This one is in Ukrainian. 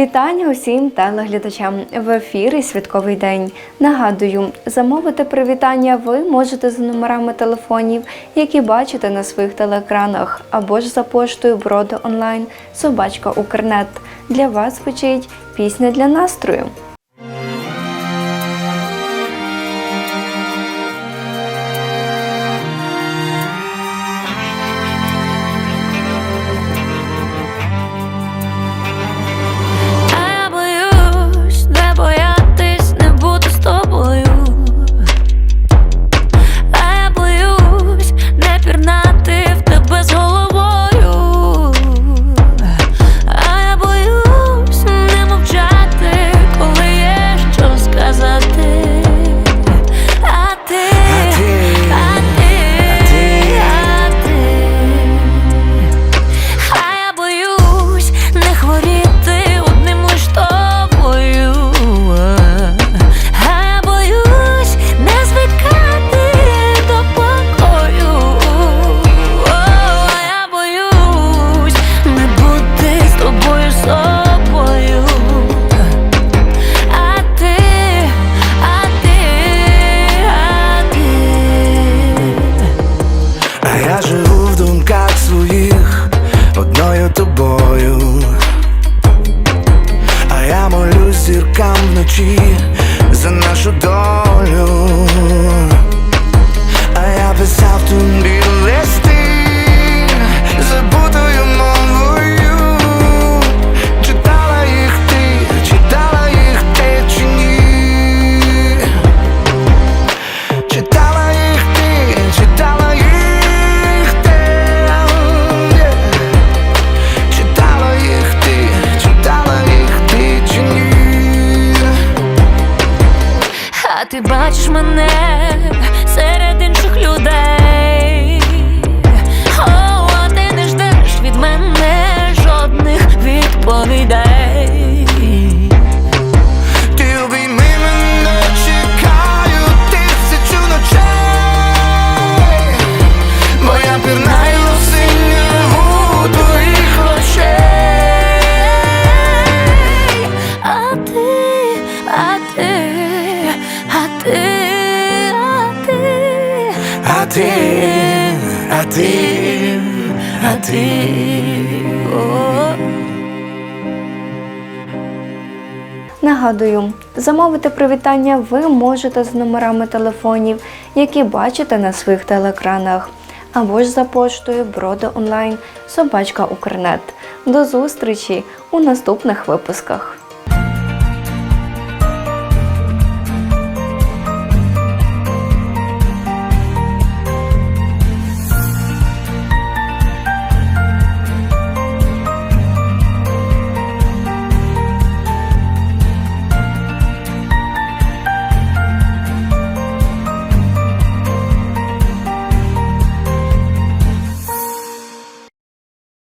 Вітання усім телеглядачам в ефірі Святковий день. Нагадую, замовити привітання ви можете за номерами телефонів, які бачите на своїх телеекранах, або ж за поштою броди онлайн Собачка Укрнет. Для вас звучить пісня для настрою. А я живу в думках своїх одною тобою. А я молюсь зіркам вночі за нашу долю. А я писав тобі ти бачиш мене серед інших людей. О, а ти не ждеш від мене жодних відповідей. Ти, А ти, а ти, а ти О. Нагадую, замовити привітання ви можете з номерами телефонів, які бачите на своїх телеекранах, або ж за поштою броди онлайн Собачка Укрнет. До зустрічі у наступних випусках.